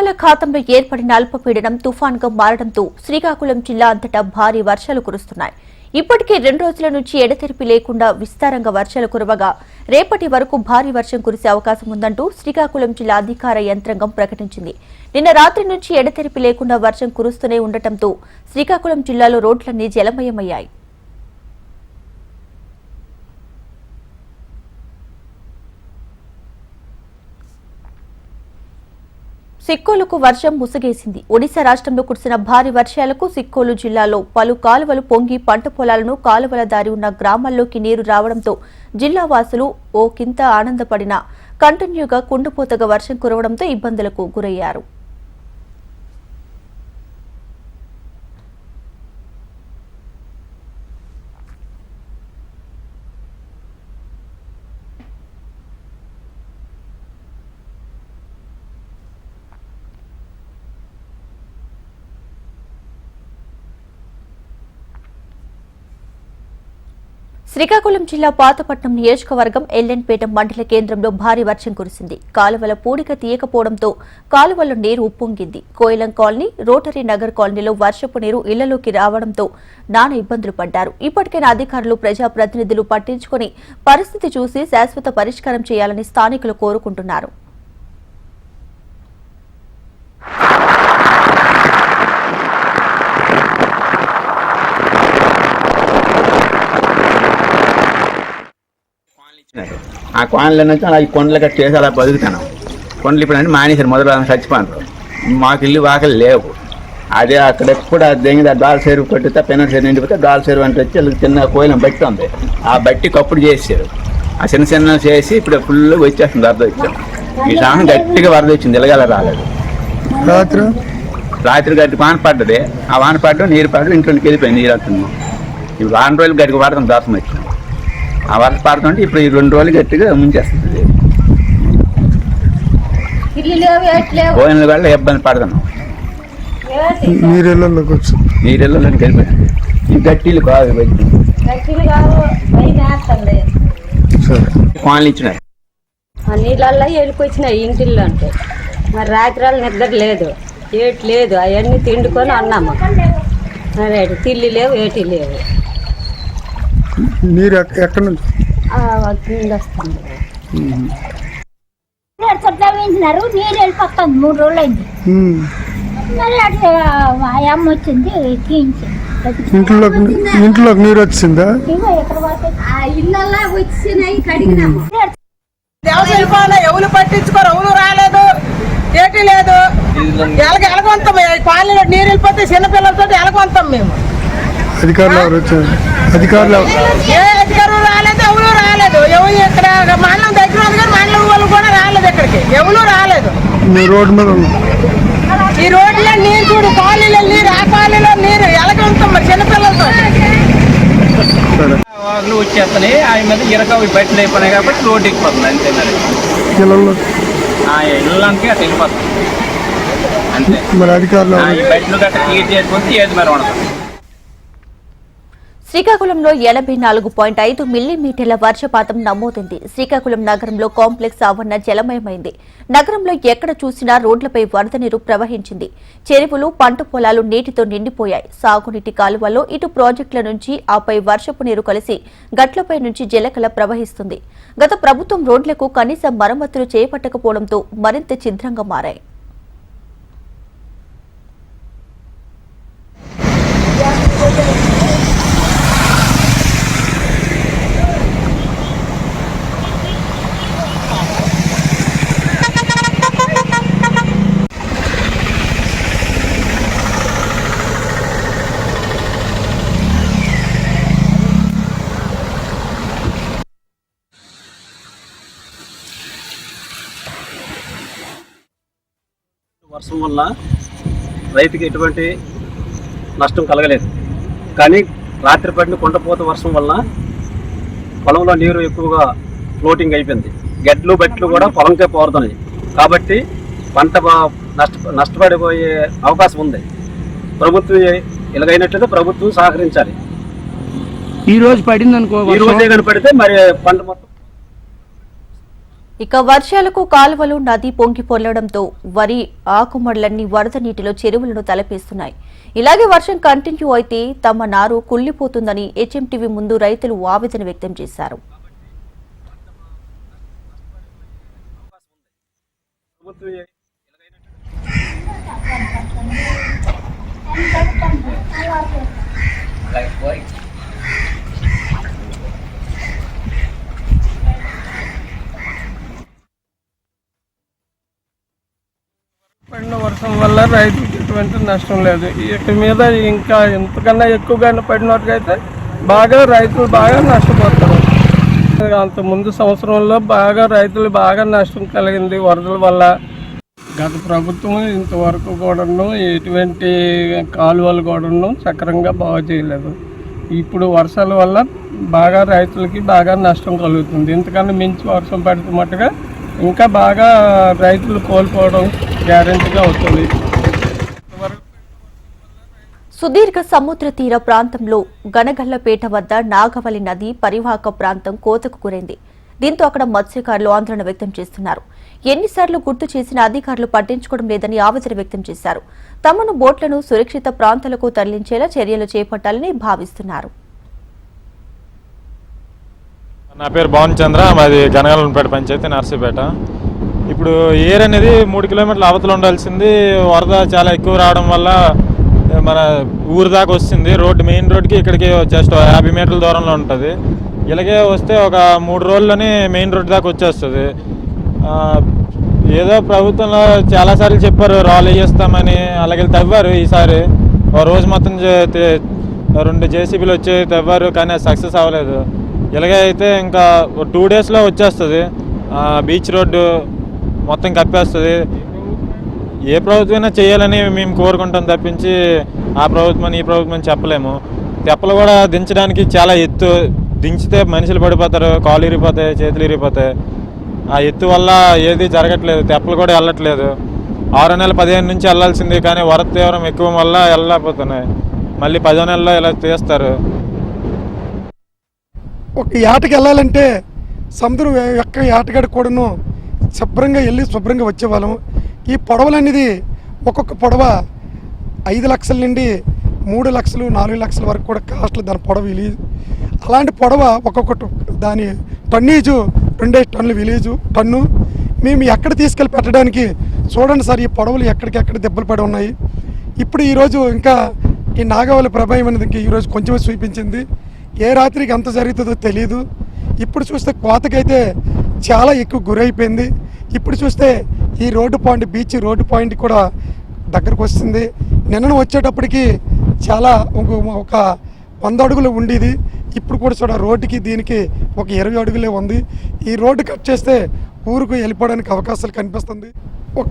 బంగాళాఖాతంలో ఏర్పడిన అల్పపీడనం తుఫాన్గా మారడంతో శ్రీకాకుళం జిల్లా అంతటా భారీ వర్షాలు కురుస్తున్నాయి. ఇప్పటికే రెండు రోజుల నుంచి ఎడతెరిపి లేకుండా విస్తారంగా వర్షాలు కురవగా రేపటి వరకు భారీ వర్షం కురిసే అవకాశం ఉందంటూ శ్రీకాకుళం జిల్లా అధికార యంత్రాంగం ప్రకటించింది. నిన్న రాత్రి నుంచి ఎడతెరిపి లేకుండా వర్షం కురుస్తూనే ఉండటంతో శ్రీకాకుళం జిల్లాలో రోడ్లన్నీ జలమయమయ్యాయి. సిక్కోలకు వర్షం ముసుగేసింది. ఒడిశా రాష్ట్రంలో కురిసిన భారీ వర్షాలకు సిక్కోలు జిల్లాలో పలు కాలువలు పొంగి పంట పొలాలను కాలువల దారి ఉన్న గ్రామాల్లోకి నీరు రావడంతో జిల్లా వాసులు ఓ కింత ఆనందపడిన కంటిన్యూగా కుండుపోతగా వర్షం కురవడంతో ఇబ్బందులకు గురయ్యారు. శ్రీకాకుళం జిల్లా పాతపట్నం నియోజకవర్గం ఎల్లెన్పేట మండల కేంద్రంలో భారీ వర్షం కురిసింది. కాలువల పూడిక తీయకపోవడంతో కాలువలో నీరు ఉప్పొంగింది. కోయిలం కాలనీ రోటరీ నగర్ కాలనీలో వర్షపు నీరు ఇళ్ళలోకి రావడంతో నానా ఇబ్బందులు పడ్డారు. ఇప్పటికైనా అధికారులు ప్రజాప్రతినిధులు పట్టించుకుని పరిస్థితి చూసి శాశ్వత పరిష్కారం చేయాలని స్థానికులు కోరుకుంటున్నారు. ఆ కోనల నుంచి అలా ఈ కొండలు కట్టి చేసి అలా బతుకుతాను. కొండలు ఇప్పుడు అంటే మానేశారు మొదలు చచ్చిపోతారు మాకు ఇల్లు వాకలు లేవు. అదే అక్కడ ఎప్పుడు ఆ డాల్ చెరువు కొట్టితే పెన చెరువు నిండిపోతే డాల్ చెరువు అంటే వచ్చి వాళ్ళకి చిన్న కోయిలం బట్టి ఉంది. ఆ బట్టి కప్పుడు చేసారు ఆ చిన్న చిన్న చేసి ఇప్పుడు ఫుల్ వచ్చేస్తుంది వరద వచ్చాం. ఈ సాహం గట్టిగా వరద వచ్చింది ఇలగల రాలేదు. రాత్రి? రాత్రి గట్టి వాన పడ్డది. ఆ వాన పడ్డం నీరు పడ్డం ఇంట్లోకి వెళ్ళిపోయింది నీరు వస్తుంది ఇప్పుడు వారం రోజులు గట్టిగా పడతాం దోసం వచ్చింది ఆ వరద పడుతుంటే ఇప్పుడు ఈ రెండు రోజులు గట్టిగా ముంచేస్తుంది. పోయిన వల్ల ఇబ్బంది పడుతున్నాం మీరు ఇళ్ళలోకి వచ్చి నీళ్ళలో వెళ్ళిపోయింది ఈ గట్టిలు కాదు ఇచ్చినారు. ఆ నీళ్ళల్లో వెళ్ళిపోయినాయి ఇంటిల్లో అంటే. మరి రాత్రి నిద్ర లేదు. ఏటి లేదు అవన్నీ తిండుకొని అన్నాము. అదే తిల్లి లేవు ఏటి లేవు. మీరు ఎక్క- ఎక్కడి నుంచి? చెట్ల వేయించినారు నీరు వెళ్ళిపోతుంది మూడు రోజులు అయింది ఉమ్. మళ్ళీ అట్లా ఆ అమ్మ వచ్చింది తీయించి ఇంట్లోకి నీరు వచ్చిందా? వెళ్ళిపోవాలి? ఎవరు పట్టించుకోరు? ఎవరు రాలేదు? ఏటి లేదు? ఎలగ ఎలగొంతాం కాలనీలో నీరు వెళ్ళిపోతే చిన్నపిల్లలతో ఎలగొంతాం మేము? అధికారులు ఎవరు వచ్చారు? అధికారులు ఎవరు? ఏ అధికారులు రాలేదు ఎవరు రాలేదు. ఎవరు ఇక్కడ మండలం దగ్గర ఉంది కానీ మండలం వాళ్ళు కూడా రాలేదు ఇక్కడికి. ఎవరు రాలేదు. మీ రోడ్డు మీద ఈ రోడ్లో నీరు చూడు కాలనీలో నీరు ఆ కాలనీలో నీరు. ఎలగొంతాం మరి చిన్నపిల్లలతో. సరే. వాళ్ళు వచ్చేస్తున్నాయి. ఆయన మీద ఇరకవి బయటలు అయిపోయినాయి కాబట్టి రోడ్డు ఎక్కిపోతుంది అంతే మరి. పిల్లలు ఆ ఇళ్ళకి అట్లా వెళ్ళిపోతుంది. అంతే. మరి అధికారులు ఆ, ఈ ఎవరు బయటలు గట్ట క్లియర్ చేసుకుంటే ఏది మరి ఉండదు. శ్రీకాకుళంలో ఎనభై నాలుగు పాయింట్ ఐదు మిల్లీమీటర్ల వర్షపాతం నమోదైంది. శ్రీకాకుళం నగరంలో కాంప్లెక్స్ ఆవరణ జలమయమైంది. నగరంలో ఎక్కడ చూసినా రోడ్లపై వరద నీరు ప్రవహించింది. చెరువులు పంట పొలాలు నీటితో నిండిపోయాయి. సాగునీటి కాలువలో ఇటు ప్రాజెక్టుల నుంచి ఆపై వర్షపు నీరు కలిసి గట్లపై నుంచి జలకల ప్రవహిస్తుంది. గత ప్రభుత్వం రోడ్లకు కనీస మరమ్మతులు చేపట్టకపోవడంతో మరింత ఛిద్రంగా మారాయి. వర్షం వల్ల రైతుకి ఎటువంటి నష్టం కలగలేదు. కానీ రాత్రి పడిన కొండపోత వర్షం వల్ల పొలంలో నీరు ఎక్కువగా ఫ్లోటింగ్ అయిపోయింది. గడ్లు బట్లు కూడా పొలంకే పోరుతున్నాయి. కాబట్టి పంట నష్ట నష్టపడిపోయే అవకాశం ఉంది. ప్రభుత్వం ఇలాగైనట్లయితే ప్రభుత్వం సహకరించాలి. ఈ రోజు పడింది అనుకో ఈ రోజే కనపడితే మరి పంట మొత్తం ఇక వర్షాలకు కాలువలు నది పొంగి పొల్లడంతో వరి ఆకుమడులన్నీ వరద నీటిలో చెరువులను తలపేస్తున్నాయి. ఇలాగే వర్షం కంటిన్యూ అయితే తమ నారు కుళ్ళిపోతుందని హెచ్ఎంటీవీ ముందు రైతులు ఆవేదన వ్యక్తం చేశారు. Like ఏ- పడిన వర్షం వల్ల రైతుకి ఎటువంటి నష్టం లేదు. ఇక మీద ఇంకా ఎంతకన్నా ఎక్కువగానే పడినట్టుగైతే బాగా రైతులు బాగా నష్టపోతారు. అంత ముందు సంవత్సరంలో బాగా రైతులు బాగా నష్టం కలిగింది వరదల వల్ల. గత ప్రభుత్వం ఇంతవరకు కూడాను ఎటువంటి కాలువలు కూడాను సక్రమంగా బాగు చేయలేదు. ఇప్పుడు వర్షాల వల్ల బాగా రైతులకి బాగా నష్టం కలుగుతుంది. ఇంతకన్నా మించి వర్షం పడితే మట్టుగా ఇంకా బాగా రైతులు కోల్పోవడం గ్యారంటీగా అవుతుంది. సుదీర్ఘ సముద్ర తీర ప్రాంతంలో గనగల్లపేట వద్ద నాగవల్లి నది పరివాహక ప్రాంతం కోతకు గురైంది. దీంతో అక్కడ మత్స్యకారులు ఆందోళన వ్యక్తం చేస్తున్నారు. ఎన్నిసార్లు గుర్తు చేసినా అధికారులు పట్టించుకోవడం లేదని ఆవేదన వ్యక్తం చేశారు. తమను బోట్లను సురక్షిత ప్రాంతాలకు తరలించేలా చర్యలు చేపట్టాలని భావిస్తున్నారు. నా పేరు భవన్ చంద్ర మాది గనగలంపేట పంచాయతీ నర్సీపేట. ఇప్పుడు ఏర్ అనేది మూడు కిలోమీటర్ల అవతల ఉండాల్సింది. వరద చాలా ఎక్కువ రావడం వల్ల మన ఊరు దాకా వస్తుంది. రోడ్డు మెయిన్ రోడ్కి ఇక్కడికి జస్ట్ యాభై మీటర్ల దూరంలో ఉంటుంది. ఇలాగే వస్తే ఒక మూడు రోజుల్లోనే మెయిన్ రోడ్ దాకా వచ్చేస్తుంది. ఏదో ప్రభుత్వంలో చాలాసార్లు చెప్పారు రాళ్ళు వేస్తామని అలాగే తవ్వారు ఈసారి. ఒక రోజు మొత్తం చే- రెండు జేసీబీలు వచ్చి తవ్వారు కానీ సక్సెస్ అవ్వలేదు. ఇలాగే అయితే ఇంకా టూ డేస్లో వచ్చేస్తుంది. బీచ్ రోడ్డు మొత్తం కప్పేస్తుంది. ఏ ప్రభుత్వమైనా చేయాలని మేము కోరుకుంటాం తప్పించి ఆ ప్రభుత్వం ఈ ప్రభుత్వం చెప్పలేము. తెప్పలు కూడా దించడానికి చాలా ఎత్తు దించితే మనుషులు పడిపోతారు కాలు ఇరిగిపోతాయి చేతులు ఇరిగిపోతాయి ఆ ఎత్తు వల్ల ఏది జరగట్లేదు తెప్పలు కూడా వెళ్ళట్లేదు. ఆరో నెల పదిహేను నుంచి వెళ్ళాల్సింది కానీ వరద తీవ్రం ఎక్కువ వల్ల వెళ్ళలేకపోతున్నాయి. మళ్ళీ పదో నెలలో ఇలా తీస్తారు. ఒక ఏటకి వెళ్ళాలంటే సముద్రం యొక్క ఏటగడ కూడాను శుభ్రంగా వెళ్ళి శుభ్రంగా వచ్చేవాళ్ళం. ఈ పొడవలు అనేది ఒక్కొక్క పొడవ ఐదు లక్షల నుండి మూడు లక్షలు నాలుగు లక్షల వరకు కూడా కాస్ట్లు దాని పొడవ విలీజ్ అలాంటి పొడవ ఒక్కొక్కటి దాని టన్నేజు రెండే టన్నులు విలేజు టన్ను. మేము ఎక్కడ తీసుకెళ్ళి పెట్టడానికి చూడండి సార్ ఈ పొడవలు ఎక్కడికెక్కడ దెబ్బలు పడి ఉన్నాయి. ఇప్పుడు ఈరోజు ఇంకా ఈ నాగవల్లి ప్రభావం అనేది ఇంకా ఈరోజు కొంచెం చూపించింది. ఏ రాత్రికి ఎంత జరుగుతుందో తెలియదు ఇప్పుడు చూస్తే కోతకైతే చాలా ఎక్కువ గురైపోయింది. ఇప్పుడు చూస్తే ఈ road point beach road point కూడా దగ్గరకు వస్తుంది. నిన్న వచ్చేటప్పటికి చాలా ఒక ఒక వంద అడుగులు ఉండేది. ఇప్పుడు కూడా చూడ రోడ్డుకి దీనికి ఒక ఇరవై అడుగులే ఉంది. ఈ రోడ్డు కట్ చేస్తే ఊరుకు వెళ్ళిపోవడానికి అవకాశాలు కనిపిస్తుంది. ఒక